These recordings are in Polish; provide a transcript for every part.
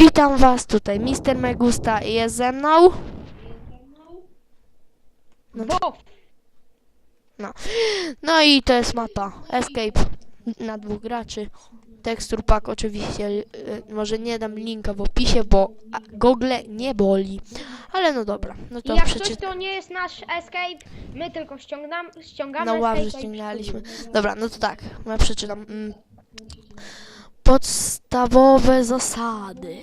Witam was tutaj, Mister Megusta i jest ze mną. No, Bo! no i to jest mapa Escape na dwóch graczy. Tekstur pack oczywiście, y, może nie dam linka w opisie, bo a, Google nie boli. Ale no dobra, no to jak coś przeczytam. to nie jest nasz escape, my tylko ściągam, ściągamy ławę escape i ściągnęliśmy. Dobra, no to tak, ja przeczytam. Mm. Podstawowe zasady.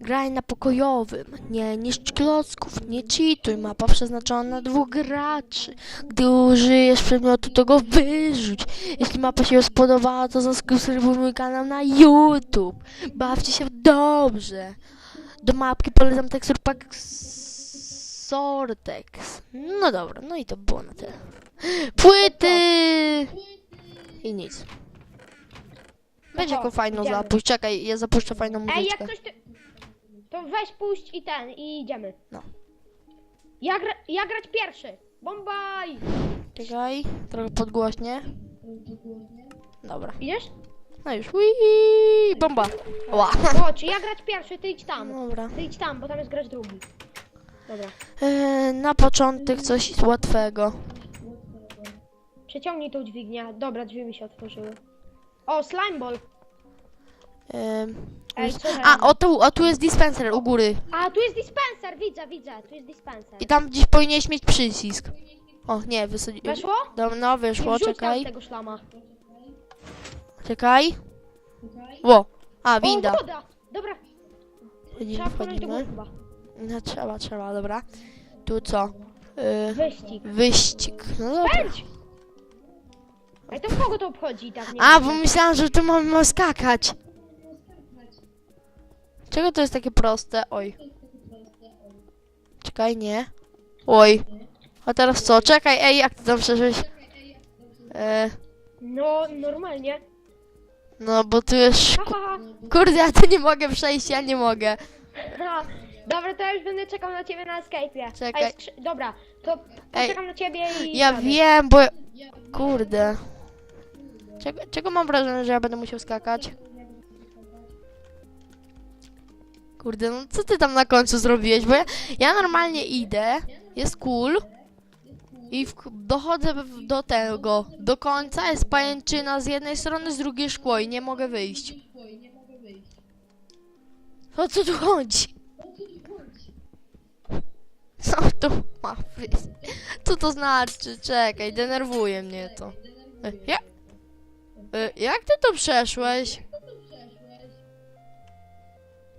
Graj na pokojowym, nie niszcz klocków, nie cheatuj, mapa przeznaczona na dwóch graczy. Gdy użyjesz przedmiotu, to go wyrzuć. Jeśli mapa się spodobała, to zasubskrybuj mój kanał na YouTube. Bawcie się dobrze. Do mapki polecam tekstur pack Sortex. No dobra, no i to było na tyle. Płyty! I nic. Będzie No jaką fajną idziemy. zapuść. Czekaj, ja zapuszczę fajną Ej, jak muzyczkę. coś ty... To weź puść i ten, i idziemy. No. Ja, gra... ja grać pierwszy! Bombaj! Czekaj, trochę podgłośnie. Dobra, Idziesz? no już. Wii, bomba. Ła. Chodź, ja grać pierwszy, ty idź tam. Dobra. Ty idź tam, bo tam jest grać drugi. Dobra. E, na początek coś łatwego. Przeciągnij tą dźwignię. Dobra, drzwi mi się otworzyły. O, slime ball. E, Ej, a, o tu, o tu jest dispenser u góry. A, tu jest dispenser, widzę, widzę, tu jest dispenser. I tam gdzieś powinieneś mieć przycisk. O, nie, wysadzi... Weszło? Do, no, wyszło, Wrzuć tam czekaj. tego szlama. Czekaj. Ło. A, winda. O, woda! Dobra, Wchodzimy, trzeba do góry wchodzimy. chyba. No trzeba, trzeba, dobra. Tu co? Y, Wyścig. wyścig. No dobra. Pędź! Ej, to kogo to obchodzi tak nie A, bo myślałam, że tu mamy skakać. Czego to jest takie proste? Oj. Czekaj, nie. Oj. A teraz co? Czekaj, ej, jak ty tam przeszłeś? E, No, normalnie. no, bo tu jest... Ha, ha, ha. Kurde, ja tu nie mogę przejść, ja nie mogę. ha. Dobra, to ja już będę czekał na ciebie na Skype'ie. Czekaj. Ej, skrzy- dobra, to poczekam na ciebie i... Ja wiem, bo... Kurde. Czego, czego mam wrażenie, że ja będę musiał skakać? Kurde, no co ty tam na końcu zrobiłeś? Bo ja, ja normalnie idę, jest cool i w, dochodzę do tego, do końca jest pajęczyna z jednej strony, z drugiej szkło i nie mogę wyjść. O co tu chodzi? Co tu ma? Co to znaczy? Czekaj, denerwuje mnie to. Ja? E, Jak ty to przeszłeś?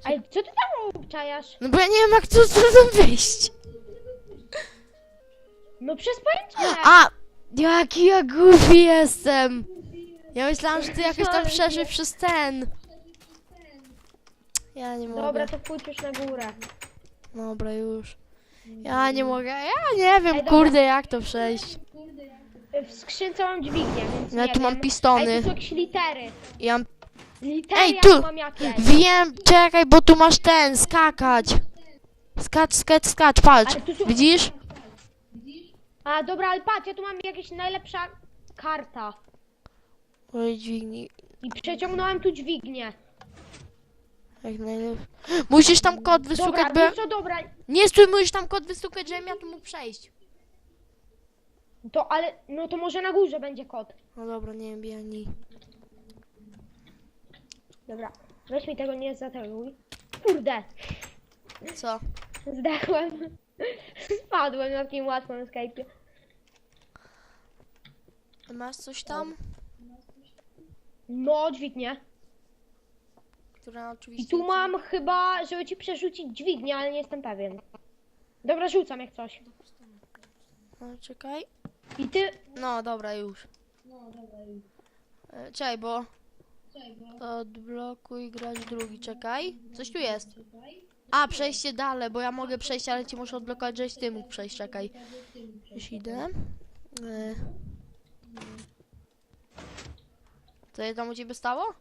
Ej, co ty tam obczajasz? No bo ja nie wiem jak tu stąd wyjść. No przez pajęczynę. A! Jaki ja głupi jestem! Ja myślałam, że ty jakoś tam przeszłeś przez ten. Ja nie mogę. Dobra, to pójdź już na górę. Dobra, już. Ja nie mogę, ja nie wiem, Ej, kurde, jak to przejść. W skrzynce mam dźwignię, więc Ja nie tu mam wiem. pistony. Ej, tu są jakieś litery. Ja mam... Litery Ej, ja tu- mam jakieś. Wiem, czekaj, bo tu masz ten, skakać. Skacz, skacz, skacz, patrz. Ale tu są- Widzisz? A, dobra, ale patrz, ja tu mam jakaś najlepsza karta. Oj, dźwignij. I przeciągnąłem tu dźwignię. Jak najlepiej. Musisz tam kod Dobra, wystukać, bo... ja- wiesz co, dobra, Nie stój, musisz tam kod wystukać, żebym ja tu mógł przejść. To ale, no to może na górze będzie kod. No dobra, nie wiem, bijani. Dobra, weź mi tego nie zateluj. Kurde, Co? zdechłem. Spadłem na takim łatwym Skype'ie. Masz coś tam? No, dźwignię. Która oczywiście... I tu mam chyba, żeby ci przerzucić dźwignię, ale nie jestem pewien. Dobra, rzucam jak coś. No, czekaj. I ty, No, dobra, już. E, Czekaj, bo... Odblokuj, grać drugi, czekaj. Coś tu jest. A, przejście dalej, bo ja mogę przejść, ale ci muszę odblokować, żeś ty mógł przejść, czekaj. Już idę. E. Co je tam u ciebie stało?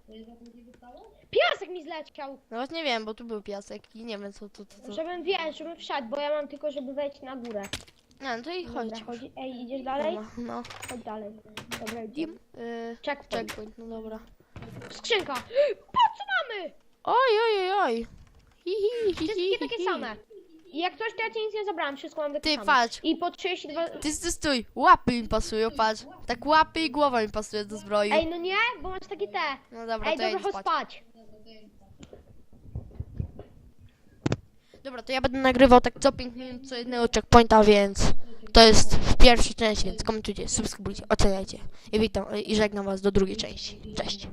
piasek mi zleciał. No właśnie nie wiem, bo tu był piasek i nie wiem co to, to, to. Żebym, wiesz, żebym wszedł, bo ja mam tylko, żeby wejść na górę. Nie, no to i chodź. Dobra, chodzi. Ej, idziesz dalej? Dobra, No. Chodź dalej. Dobra, idziemy. Yy, Checkpoint. checkpoint, no dobra. Skrzynka! Patrz co mamy! Oj, oj, oj, oj. Hi, hi, hi, Wszystkie hi, takie hi. same. I jak coś, to ja ci nic nie zabrałem, wszystko mam takie Ty, same. patrz. I po 32... Ty, ty stój, łapy mi pasują, patrz. Tak łapy i głowa mi pasuje do zbroi. Ej, no nie, bo masz takie te. No dobra, Ej, to ja dobra, idę chodź spać. spać. Dobra, to ja będę nagrywał tak co 5 minut co jednego checkpointa, więc to jest w pierwszej części, więc komentujcie, subskrybujcie, oceniajcie. I witam i żegnam was do drugiej części. Cześć.